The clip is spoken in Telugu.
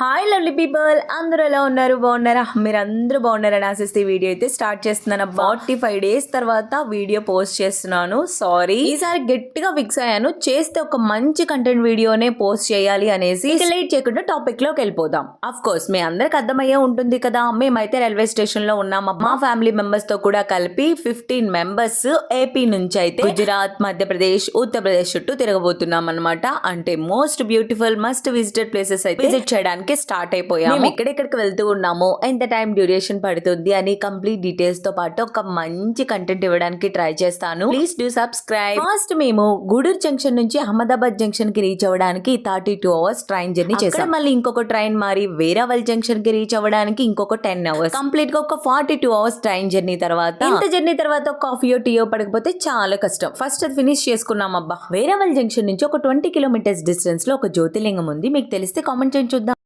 హాయ్ లవ్లీ పీపుల్ అందరూ ఎలా ఉన్నారు? బాగున్నారా? మీరు అందరూ బాగున్నారని ఆశిస్తే వీడియో అయితే స్టార్ట్ చేస్తున్నాను. ఫార్టీ ఫైవ్ డేస్ తర్వాత వీడియో పోస్ట్ చేస్తున్నాను. సారీ ఈసారి గట్టిగా ఫిక్స్ అయ్యాను. చేస్తే ఒక మంచి కంటెంట్ వీడియోనే పోస్ట్ చేయాలి అనేసి లేట్ చేయకుండా టాపిక్లోకి వెళ్ళిపోదాం. అఫ్ కోర్స్ మీ అందరికి అర్థమయ్యే ఉంటుంది కదా. మేమైతే రైల్వే స్టేషన్లో ఉన్నాం. మా ఫ్యామిలీ మెంబర్స్తో కూడా కలిపి ఫిఫ్టీన్ మెంబర్స్ ఏపీ నుంచి అయితే గుజరాత్ మధ్యప్రదేశ్ ఉత్తరప్రదేశ్ చుట్టూ తిరగబోతున్నాం అనమాట అంటే most beautiful must visited places అయితే విజిట్ చేయడానికి స్టార్ట్ అయిపోయాము. మేము ఎక్కడెక్కడికి వెళ్తూ ఉన్నాము ఎంత టైం డ్యూరేషన్ పడుతుంది అని కంప్లీట్ డీటెయిల్స్తో పాటు ఒక మంచి కంటెంట్ ఇవ్వడానికి ట్రై చేస్తాను. ప్లీజ్ డూ సబ్స్క్రైబ్ ఫస్ట్ మేము గూడూరు జంక్షన్ నుంచి అహ్మదాబాద్ జంక్షన్కి రీచ్ అవ్వడానికి thirty two hours train journey చేసాం మళ్ళీ ఇంకొక ట్రైన్ మారి వేరావల్ జంక్షన్కి రీచ్ అవ్వడానికి ఇంకొక టెన్ అవర్స్ కంప్లీట్గా ఒక forty two hours train journey తర్వాత. ఇంత జర్నీ తర్వాత కాఫీయో టీయో పడకపోతే చాలా కష్టం. ఫస్ట్ అది ఫినిష్ చేసుకున్నాం అబ్బా. వేరావల్ జంక్షన్ నుంచి ఒక ట్వంటీ కిలోమీటర్స్ డిస్టెన్స్లో ఒక జ్యోతిర్లింగం ఉంది. మీకు తెలిస్తే కామెంట్ చేయండి చూద్దాం.